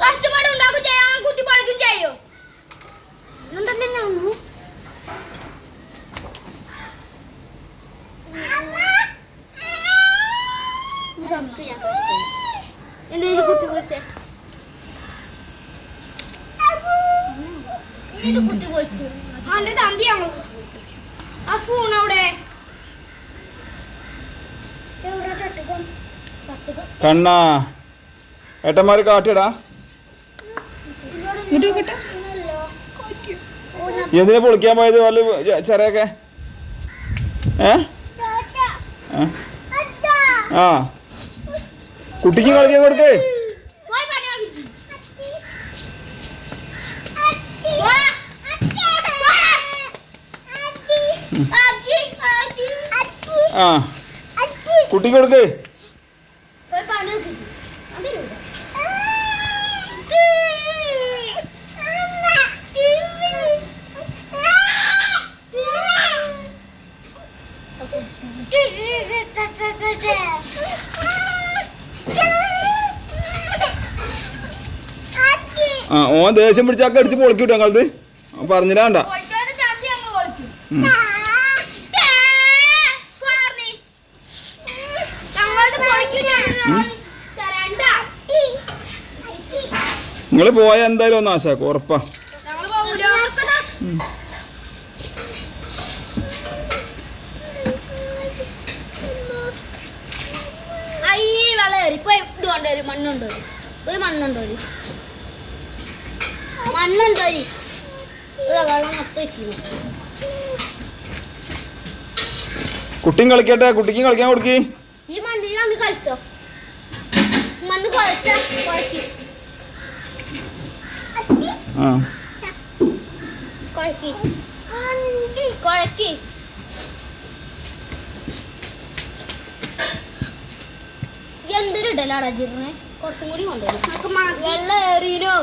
കഷ്ടപ്പാട് ഉണ്ടാക്കും ചെയ്യാൻ കുത്തി പണിക്കും ചെയ്യോ. എന്തെങ്കിലും കുത്തി പൊളിച്ചേ. ഇത് കുത്തി പൊളിച്ചു? അവന്റെ തന്തിയാണോ ആ സ്പൂൺ അവിടെ കണ്ണാ. ഏട്ടന്മാര് കാട്ടിടാ എന്തിനാ പൊളിക്കാൻ പോയത്? വല്ല ചെറിയൊക്കെ. ഏ? ആ. കുട്ടിക്ക് കളിക്കാൻ കൊടുക്കേ. പോയി പണി വാങ്ങിച്ചു ആ. കുട്ടിക്ക് കൊടുക്കേ. ഓൻ ദേഷ്യം പിടിച്ചാക്ക അടിച്ച് പൊളിക്കി വിട്ടോ ഞങ്ങളത്. പറഞ്ഞില്ലാണ്ട നിങ്ങൾ പോയ നിങ്ങൾ പോയാൽ എന്തായാലും ഒന്ന് ആശാക്കും ഉറപ്പാ. ഞങ്ങൾ ഒരു അയ്യേ വെള്ളം കയറി പോയി ഇത് കൊണ്ടുവരും മണ്ണ് കൊണ്ടുവരും പോയി മണ്ണ് കൊണ്ടുവരും മണ്ണ് കൊണ്ടുവരും ഇവിടെ വെള്ളം മൊത്തം കുട്ടിയും കളിക്കട്ടെ കുട്ടിക്കും കളിക്കാൻ കൊടുക്കി. ഈ അന്ന് കളിച്ചോ. മണ്ണ് കുഴച്ച കുഴക്കി. കുഴക്കി. കുഴക്കി. എന്തൊരു ഇടലാടാ ജിറിനെ കുറച്ചും കൂടി കൊണ്ടുവരും. വെള്ളം ഏറിയോ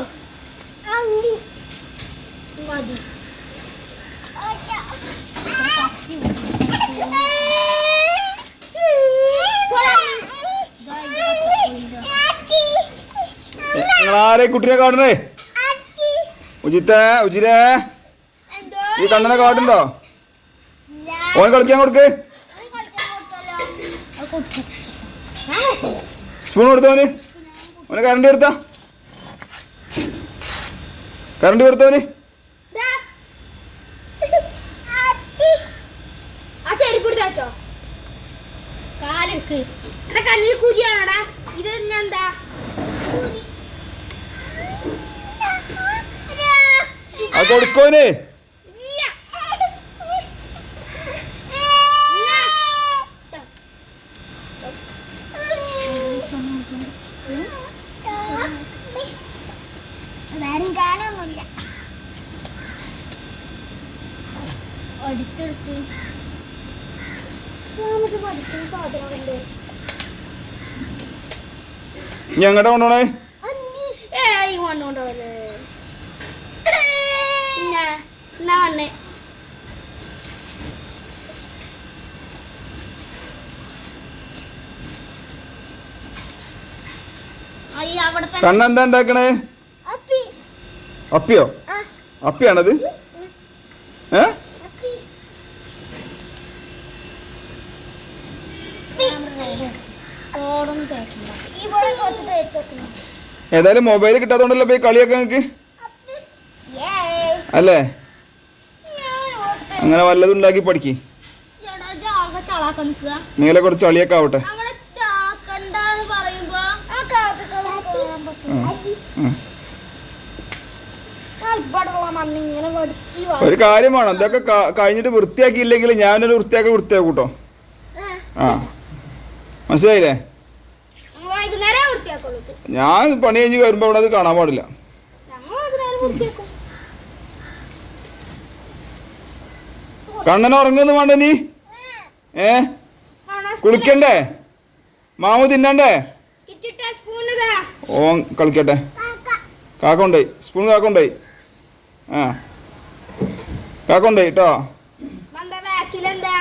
ആരെ കുട്ടിനെ കാണണേ ഉജിത്തേ ഉജിരേ ഈ കണ്ണനെ കാട്ടുണ്ടോ ഓൻ കളിക്കാൻ കൊടുക്ക്. സ്പൂൺ കൊടുത്തോന് ഓന് കറണ്ടി കൊടുത്താ. കറണ്ട് കൊടുത്തോന് കണ്ണിൽ കുരിയാണോടാ ഇത് എന്താ? അത് കൊടുക്കോന് അടിച്ചെടുത്ത് ഞങ്ങടെ കൊണ്ടോണേ എന്നാ കണ്ണെന്താ ഉണ്ടാക്കണേ? അപ്പി. അപ്പിയോ? അപ്പിയാണത്? ഏ? ഏതായാലും മൊബൈൽ കിട്ടാത്തോണ്ടല്ലോ പോയി കളിയൊക്കെ നിങ്ങക്ക്? അല്ലേ? അങ്ങനെ വല്ലതും ഉണ്ടാക്കി പഠിക്ക്. നിങ്ങളെ കുറച്ച് കളിയൊക്കെ ആവട്ടെ. ഒരു കാര്യം വേണം. ഇതൊക്കെ കഴിഞ്ഞിട്ട് വൃത്തിയാക്കിയില്ലെങ്കിൽ ഞാനൊരു വൃത്തിയാക്കി വൃത്തിയാക്കൂട്ടോ. ആ. മനസ്സിലായില്ലേ? ഞാൻ പണി കഴിഞ്ഞ് വരുമ്പോൾ അവിടെ അത് കാണാൻ പാടില്ല. കണ്ണൻ ഉറങ്ങുന്നു വേണ്ട നീ? ഏ? കുളിക്കണ്ടേ? മാമു തിന്നണ്ടേ? ഓ കളിക്കട്ടെ. കാക്കൊണ്ടായി സ്പൂൺ കാക്കൊണ്ടായി ആ. കാക്കൊണ്ടായി കേട്ടോ മന്ദ ബാക്കിലെന്താ?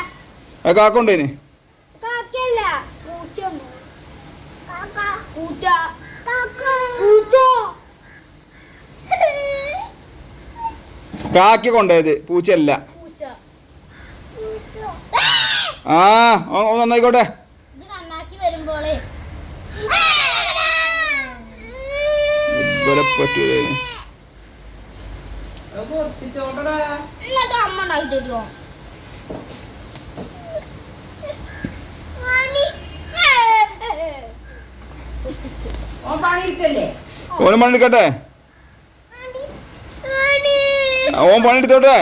കാക്കി കൊണ്ടുപോയത് പൂച്ചയല്ല. പൂച്ച. ആ നന്നായിക്കോട്ടെ. ഇത് നന്നാക്കി ഉയരം പണിയെടുത്തോട്ടെ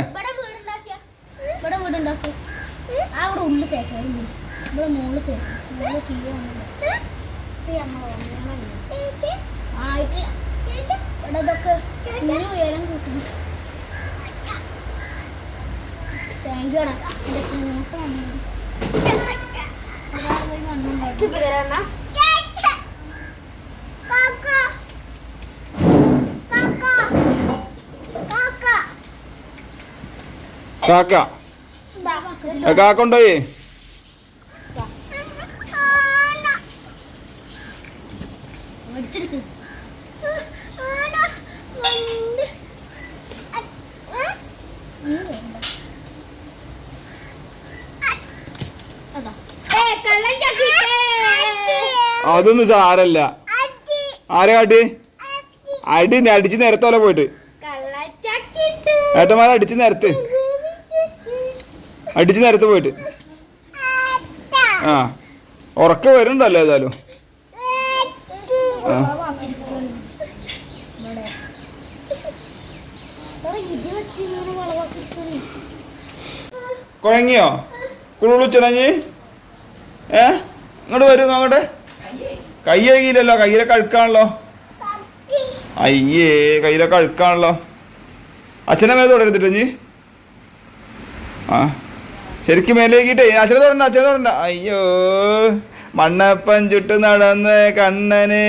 താങ്ക് യു എടാ എന്റെ കൂട്ട് വന്നു കാക്ക. കാക്ക ചക്കിട്ടേ അതൊന്നും സാരല്ല ആരെ കാട്ടി? അടി അടിച്ച് നിരത്തോലെ പോയിട്ട്. ഏട്ടന്മാരെ അടിച്ച് നിരത്ത്. അടിച്ച് നേരത്തെ പോയിട്ട്. ആ ഉറക്ക വരുന്നുണ്ടല്ലോ ഏതായാലും. ചിണങ്ങി വളവാക്കിയിരിക്കണേ കുഴങ്ങിയോ കുളുളിച്ചണഞ്ഞ് ഏ? ഇങ്ങോട്ട് വരും അങ്ങോട്ട്. കൈ കഴുകിയില്ലല്ലോ കയ്യിലൊക്കെ അഴുക്കാണല്ലോ. അയ്യേ കയ്യിലൊക്കെ അഴുക്കാണല്ലോ. അച്ഛനെ മേലെ തുടരുത്തിട്ട് നീ? ആ. ശരിക്കും മേലേക്കിട്ടേ അച്ഛനെ തുടണ്ട അച്ഛനെ തുടണ്ട. അയ്യോ മണ്ണപ്പൻ ചുട്ട് നടന്ന് കണ്ണനെ.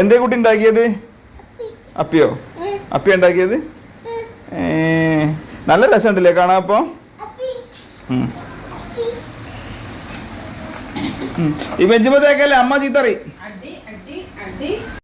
എന്തേ കുട്ടി ഉണ്ടാക്കിയത്? അപ്പിയോ? അപ്പി ഉണ്ടാക്കിയത്? നല്ല രസമുണ്ടല്ലേ കാണാൻ അപ്പോൾ ഈ ബെഞ്ചുമ്പത്തേക്കല്ലേ അമ്മ ചീത്തറി